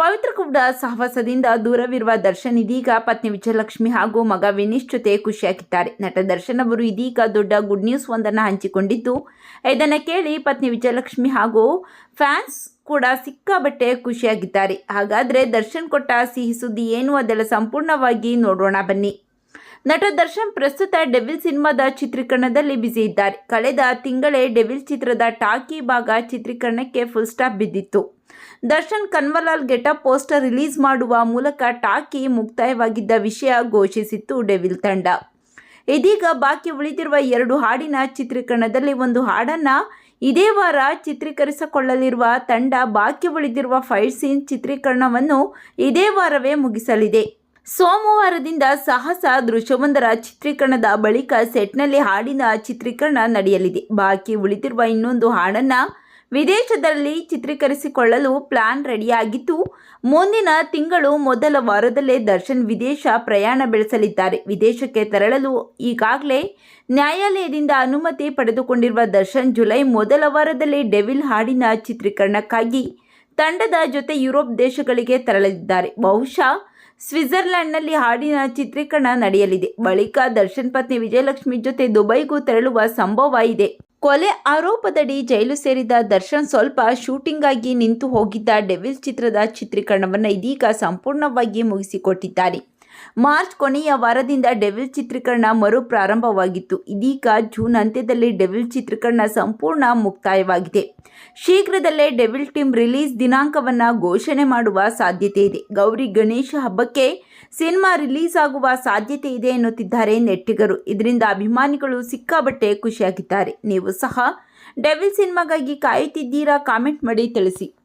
ಪವಿತ್ರ ಕೂಡ ಸಹವಾಸದಿಂದ ದೂರವಿರುವ ದರ್ಶನ್ ಇದೀಗ ಪತ್ನಿ ವಿಜಯಲಕ್ಷ್ಮಿ ಹಾಗೂ ಮಗ ವಿನೀಶ್ ಜೊತೆ ಖುಷಿಯಾಗಿದ್ದಾರೆ. ನಟ ದರ್ಶನ್ ಅವರು ಇದೀಗ ದೊಡ್ಡ ಗುಡ್ ನ್ಯೂಸ್ ಒಂದನ್ನು ಹಂಚಿಕೊಂಡಿದ್ದು, ಇದನ್ನು ಕೇಳಿ ಪತ್ನಿ ವಿಜಯಲಕ್ಷ್ಮಿ ಹಾಗೂ ಫ್ಯಾನ್ಸ್ ಕೂಡ ಸಿಕ್ಕಾಬಟ್ಟೆ ಖುಷಿಯಾಗಿದ್ದಾರೆ. ಹಾಗಾದರೆ ದರ್ಶನ್ ಕೊಟ್ಟ ಸಿಹಿ ಸುದ್ದಿ ಏನು? ಅದೆಲ್ಲ ಸಂಪೂರ್ಣವಾಗಿ ನೋಡೋಣ ಬನ್ನಿ. ನಟ ದರ್ಶನ್ ಪ್ರಸ್ತುತ ಡೆವಿಲ್ ಸಿನಿಮಾದ ಚಿತ್ರೀಕರಣದಲ್ಲಿ ಬ್ಯುಸಿ ಇದ್ದಾರೆ. ಕಳೆದ ತಿಂಗಳೇ ಡೆವಿಲ್ ಚಿತ್ರದ ಟಾಕಿ ಭಾಗ ಚಿತ್ರೀಕರಣಕ್ಕೆ ಫುಲ್ ಸ್ಟಾಪ್ ಬಿದ್ದಿತ್ತು. ದರ್ಶನ್ ಕನ್ವಲಾಲ್ ಗೆಟಪ್ ಪೋಸ್ಟರ್ ರಿಲೀಸ್ ಮಾಡುವ ಮೂಲಕ ಟಾಕಿ ಮುಕ್ತಾಯವಾಗಿದ್ದ ವಿಷಯ ಘೋಷಿಸಿತ್ತು ಡೆವಿಲ್ ತಂಡ. ಇದೀಗ ಬಾಕಿ ಉಳಿದಿರುವ ಎರಡು ಹಾಡಿನ ಚಿತ್ರೀಕರಣದಲ್ಲಿ ಒಂದು ಹಾಡನ್ನು ಇದೇ ವಾರ ಚಿತ್ರೀಕರಿಸಿಕೊಳ್ಳಲಿರುವ ತಂಡ ಬಾಕಿ ಉಳಿದಿರುವ ಫೈಟ್ ಸೀನ್ ಚಿತ್ರೀಕರಣವನ್ನು ಇದೇ ವಾರವೇ ಮುಗಿಸಲಿದೆ. ಸೋಮವಾರದಿಂದ ಸಾಹಸ ದೃಶ್ಯವೊಂದರ ಚಿತ್ರೀಕರಣದ ಬಳಿಕ ಸೆಟ್ನಲ್ಲಿ ಹಾಡಿನ ಚಿತ್ರೀಕರಣ ನಡೆಯಲಿದೆ. ಬಾಕಿ ಉಳಿದಿರುವ ಇನ್ನೊಂದು ಹಾಡನ್ನು ವಿದೇಶದಲ್ಲಿ ಚಿತ್ರೀಕರಿಸಿಕೊಳ್ಳಲು ಪ್ಲಾನ್ ರೆಡಿಯಾಗಿದ್ದು, ಮುಂದಿನ ತಿಂಗಳು ಮೊದಲ ವಾರದಲ್ಲೇ ದರ್ಶನ್ ವಿದೇಶ ಪ್ರಯಾಣ ಬೆಳೆಸಲಿದ್ದಾರೆ. ವಿದೇಶಕ್ಕೆ ತೆರಳಲು ಈಗಾಗಲೇ ನ್ಯಾಯಾಲಯದಿಂದ ಅನುಮತಿ ಪಡೆದುಕೊಂಡಿರುವ ದರ್ಶನ್ ಜುಲೈ ಮೊದಲ ವಾರದಲ್ಲಿ ಡೆವಿಲ್ ಹಾಡಿನ ಚಿತ್ರೀಕರಣಕ್ಕಾಗಿ ತಂಡದ ಜೊತೆ ಯುರೋಪ್ ದೇಶಗಳಿಗೆ ತೆರಳಲಿದ್ದಾರೆ. ಬಹುಶಃ ಸ್ವಿಟ್ಜರ್ಲೆಂಡ್ನಲ್ಲಿ ಹಾಡಿನ ಚಿತ್ರೀಕರಣ ನಡೆಯಲಿದೆ. ಬಳಿಕ ದರ್ಶನ್ ಪತ್ನಿ ವಿಜಯಲಕ್ಷ್ಮಿ ಜೊತೆ ದುಬೈಗೂ ತೆರಳುವ ಸಂಭವ ಇದೆ ಕೊಲೆ ಆರೋಪದಡಿ ಜೈಲು ಸೇರಿದ ದರ್ಶನ್ ಸ್ವಲ್ಪ ಶೂಟಿಂಗಾಗಿ ನಿಂತು ಹೋಗಿದ್ದ ಡೆವಿಲ್ ಚಿತ್ರದ ಚಿತ್ರೀಕರಣವನ್ನು ಇದೀಗ ಸಂಪೂರ್ಣವಾಗಿ ಮುಗಿಸಿಕೊಟ್ಟಿದ್ದಾರೆ. ಮಾರ್ಚ್ ಕೊನೆಯ ವಾರದಿಂದ ಡೆವಿಲ್ ಚಿತ್ರೀಕರಣ ಮರು ಪ್ರಾರಂಭವಾಗಿತ್ತು. ಇದೀಗ ಜೂನ್ ಅಂತ್ಯದಲ್ಲಿ ಡೆವಿಲ್ ಚಿತ್ರೀಕರಣ ಸಂಪೂರ್ಣ ಮುಕ್ತಾಯವಾಗಿದೆ. ಶೀಘ್ರದಲ್ಲೇ ಡೆವಿಲ್ ಟೀಮ್ ರಿಲೀಸ್ ದಿನಾಂಕವನ್ನು ಘೋಷಣೆ ಮಾಡುವ ಸಾಧ್ಯತೆ ಇದೆ. ಗೌರಿ ಗಣೇಶ ಹಬ್ಬಕ್ಕೆ ಸಿನಿಮಾ ರಿಲೀಸ್ ಆಗುವ ಸಾಧ್ಯತೆ ಇದೆ ಎನ್ನುತ್ತಿದ್ದಾರೆ ನೆಟ್ಟಿಗರು. ಇದರಿಂದ ಅಭಿಮಾನಿಗಳು ಸಿಕ್ಕಾಬಟ್ಟೆ ಖುಷಿಯಾಗಿದ್ದಾರೆ. ನೀವು ಸಹ ಡೆವಿಲ್ ಸಿನಿಮಾಗಾಗಿ ಕಾಯುತ್ತಿದ್ದೀರಾ? ಕಾಮೆಂಟ್ ಮಾಡಿ ತಿಳಿಸಿ.